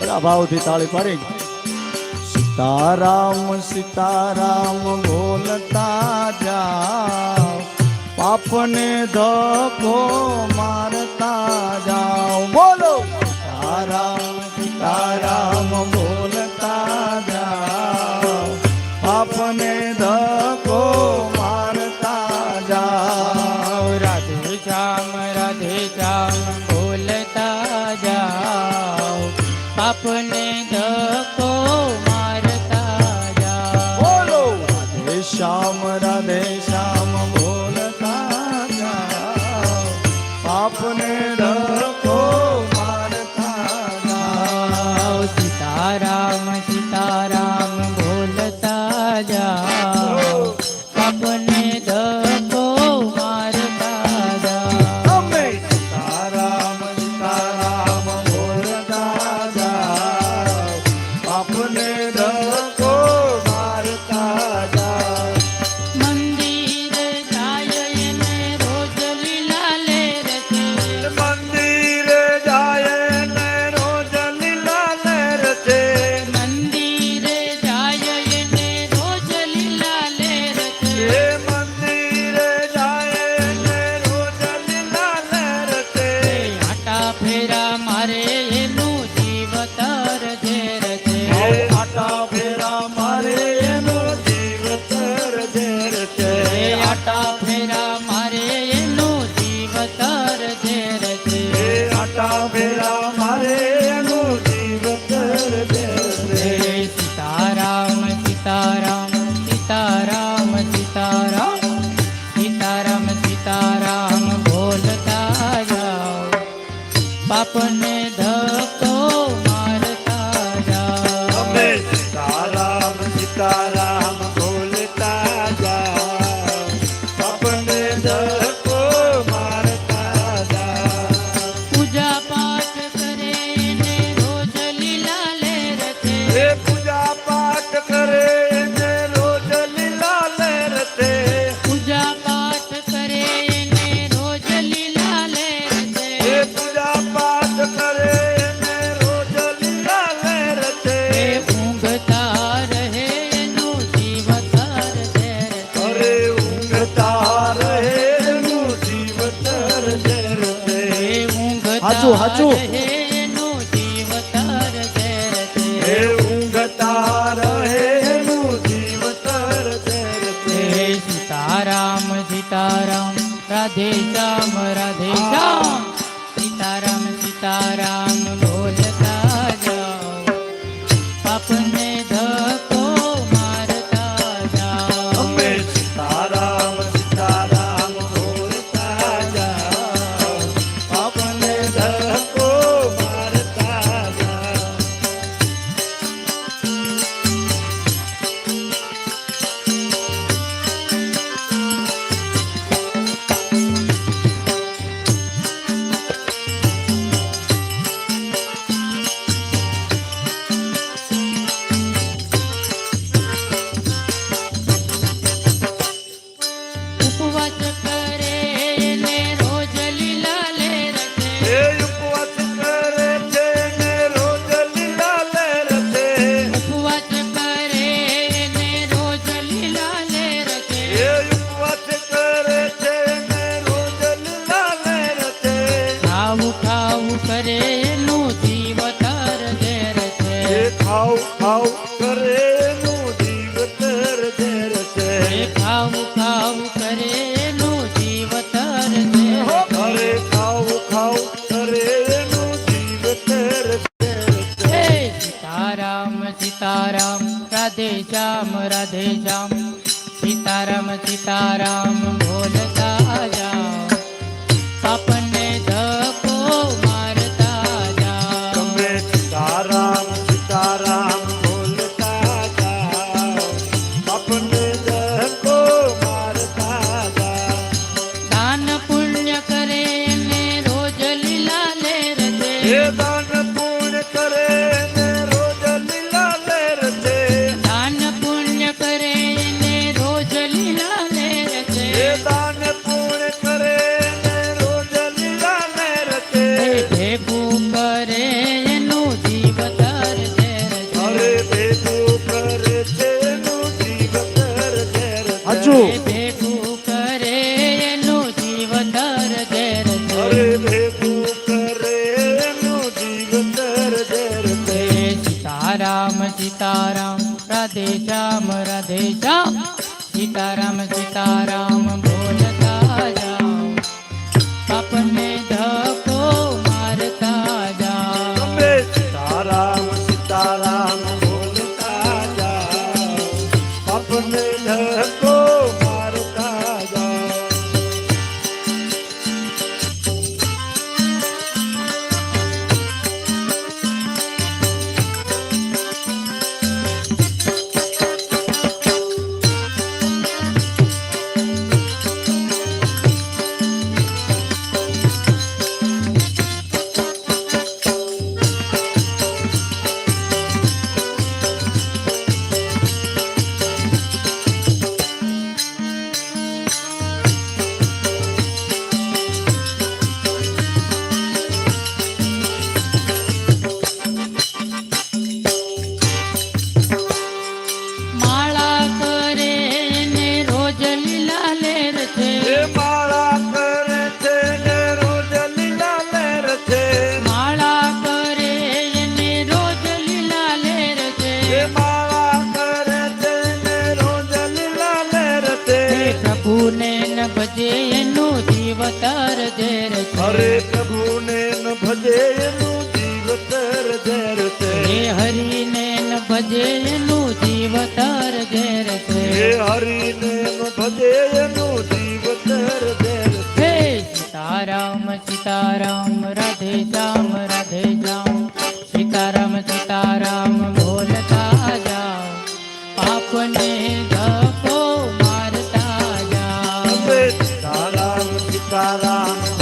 બડા ભાવથી તાળી પાડી. સીતારામ સીતારામ બોલતા જા પાપને ધકો ભેજા બોલતા જાઓ. પાપને अपने હાચું હાચું. સીતારામ સીતારામ રાધે શ્યામ રાધે શ્યામ. સીતારામ સીતારામ. રાધે શ્યામ સીતારામ સીતારામ রে પ્રભુને ન ભજે એનું જીવ તર ઝેર અરે પ્રભુને ન ભજે એનું જીવ તર ઝેર હે હરિને ન ભજે એનું જીવ તર હે હરિને ન ભજે એનું સીતારામ સીતારામ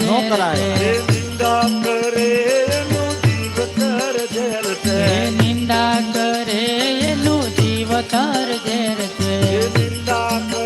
નો કરાય. નિંદા કરે એનું જીવ તર ઝેર છે. નિંદા કરે જીવ તર ઝેર છે. નિંદા કરે